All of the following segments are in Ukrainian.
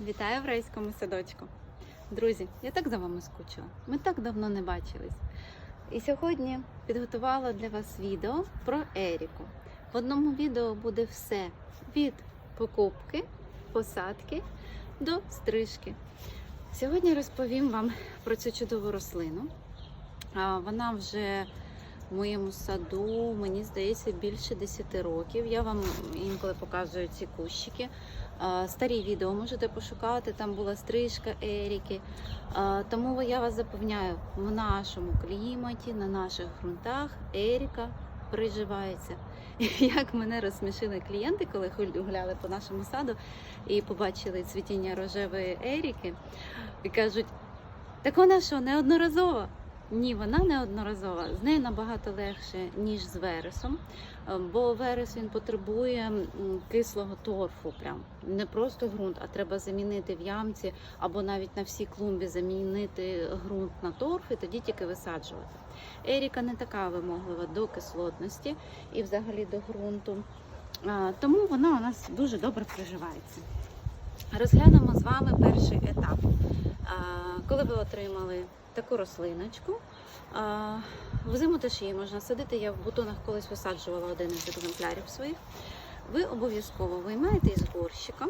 Вітаю в райському садочку. Друзі, я так за вами скучила. Ми так давно не бачились. І сьогодні підготувала для вас відео про Еріку. В одному відео буде все від покупки, посадки до стрижки. Сьогодні розповім вам про цю чудову рослину. Вона вже в моєму саду, мені здається, більше 10 років. Я вам інколи показую ці кущики. Старі відео можете пошукати, там була стрижка Еріки. Тому я вас запевняю, в нашому кліматі, на наших ґрунтах Еріка приживається. Як мене розсмішили клієнти, коли гуляли по нашому саду і побачили цвітіння рожевої Еріки, і кажуть: так вона що, неодноразова? Ні, вона неодноразова. З нею набагато легше, ніж з вересом, Е, бо верес він потребує кислого торфу. Прям не просто ґрунт, а треба замінити в ямці або навіть на всій клумбі замінити ґрунт на торф і тоді тільки висаджувати. Еріка не така вимоглива до кислотності і взагалі до ґрунту. Тому вона у нас дуже добре приживається. Розглянемо з вами перший етап. Коли ви отримали таку рослиночку, взиму теж її можна садити. Я в бутонах колись висаджувала один із екземплярів своїх. Ви обов'язково виймаєте із горщика.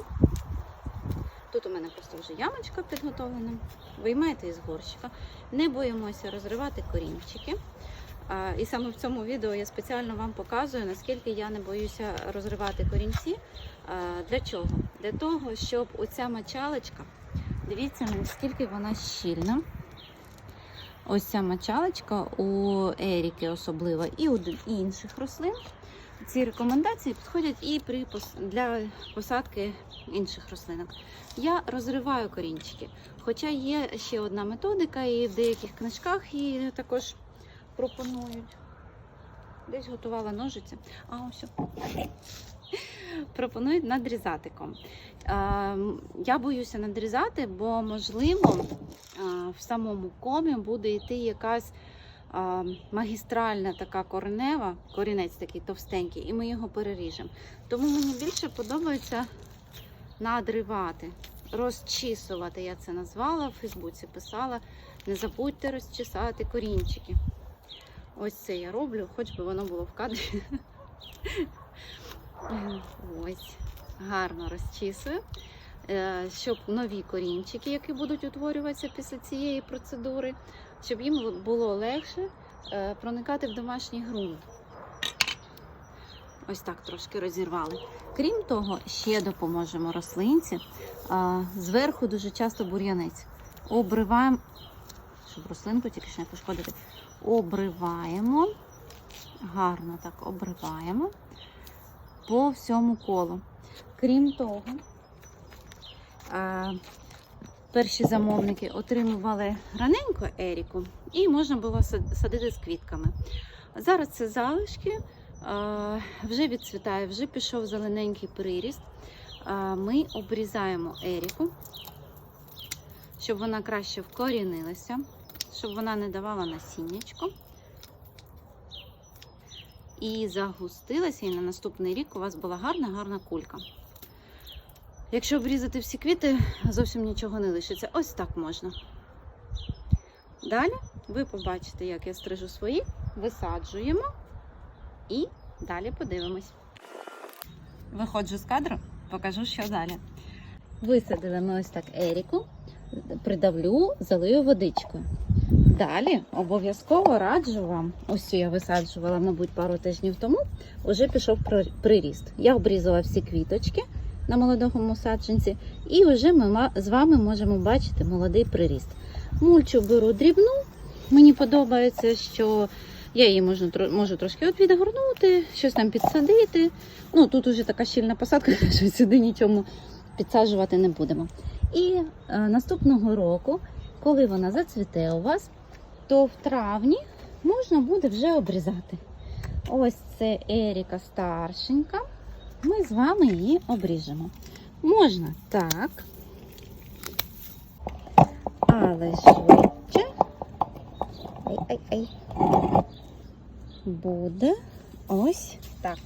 Тут у мене просто вже ямочка підготовлена. Виймаєте із горщика. Не боїмося розривати корінчики. І саме в цьому відео я спеціально вам показую, наскільки я не боюся розривати корінці. Для чого? Для того, щоб оця мочалочка, дивіться, наскільки вона щільна. Ось ця мочалочка у Еріки особливо і у інших рослин. Ці рекомендації підходять і при для посадки інших рослинок. Я розриваю корінчики. Хоча є ще одна методика, і в деяких книжках її також пропонують. Десь готувала ножиці. А ось. Пропонують надрізати ком. Е, Я боюся надрізати, бо можливо в самому комі буде йти якась магістральна така коренева, корінець такий товстенький, і ми його переріжемо. Тому мені більше подобається надривати, розчісувати. Я це назвала в Фейсбуці, писала. Не забудьте розчесати корінчики. Ось це я роблю, хоч би воно було в кадрі. Ось, гарно розчісую, щоб нові корінчики, які будуть утворюватися після цієї процедури, щоб їм було легше е, проникати в домашній ґрунт. Ось так трошки розірвали. Крім того, ще допоможемо рослинці. Зверху дуже часто бур'янець. Обриваємо, щоб рослинку тільки ж не пошкодити. Обриваємо, гарно так обриваємо по всьому колу. Крім того, перші замовники отримували раненьку еріку і можна було садити з квітками. Зараз це залишки, вже відцвітає, вже пішов зелененький приріст. Ми обрізаємо еріку, щоб вона краще вкорінилася, щоб вона не давала насіннячко. І загустилася, і на наступний рік у вас була гарна, гарна кулька. Якщо обрізати всі квіти, зовсім нічого не лишиться. Ось так можна. Далі ви побачите, як я стрижу свої, висаджуємо і далі подивимось. Виходжу з кадру, покажу, що далі. Висадили ми ось так Еріку, придавлю, залию водичкою. Далі обов'язково раджу вам, ось цю я висаджувала, мабуть, пару тижнів тому, вже пішов приріст. Я обрізала всі квіточки на молодому саджанці, і вже ми з вами можемо бачити молодий приріст. Мульчу беру дрібну, мені подобається, що я її можу, можу трошки от відгорнути, щось там підсадити. Ну, тут уже така щільна посадка, що сюди нічому підсаджувати не будемо. І е, наступного року, коли вона зацвіте у вас, то в травні можна буде вже обрізати. Ось це Еріка старшенька. Ми з вами її обріжемо. Можна так, але швидше. Ай-ай-ай. Буде ось так.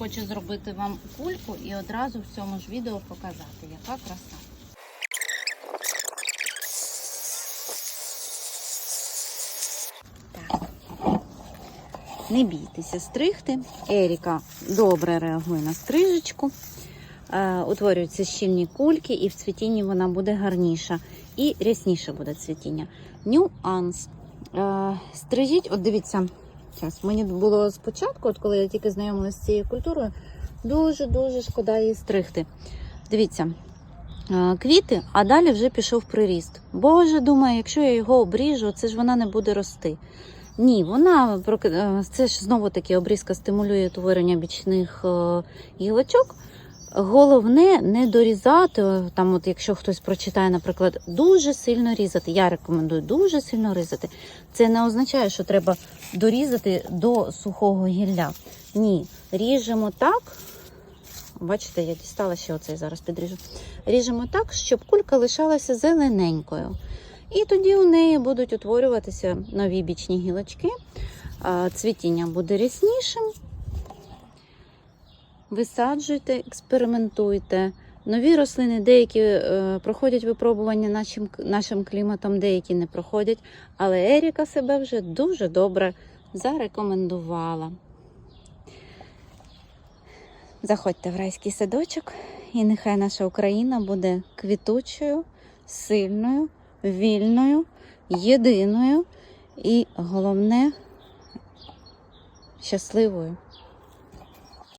хочу зробити вам кульку і одразу в цьому ж відео показати, яка краса. Не бійтеся стригти. Еріка добре реагує на стрижечку. Е, утворюються щільні кульки, і в цвітінні вона буде гарніша. І рясніше буде цвітіння. Нюанс. Е, стрижіть, от дивіться, зараз мені було спочатку, от коли я тільки знайомилася з цією культурою, дуже-дуже шкода її стригти. Дивіться, е, квіти, а далі вже пішов приріст. Боже, думаю, якщо я його обріжу, це ж вона не буде рости. Ні, вона е, це ж знову таки обрізка стимулює утворення бічних е, гілочок. Головне не дорізати, там, от якщо хтось прочитає, наприклад, дуже сильно різати. Я рекомендую дуже сильно різати. Це не означає, що треба дорізати до сухого гілля. Ні, ріжемо так. Бачите, я дістала ще оцей зараз підріжу. Ріжемо так, щоб кулька лишалася зелененькою. І тоді у неї будуть утворюватися нові бічні гілочки. Цвітіння буде ряснішим. Висаджуйте, експериментуйте. Нові рослини деякі е, проходять випробування нашим, нашим кліматом, деякі не проходять. Але Еріка себе вже дуже добре зарекомендувала. Заходьте в райський садочок, і нехай наша Україна буде квітучою, сильною, вільною, єдиною і головне щасливою.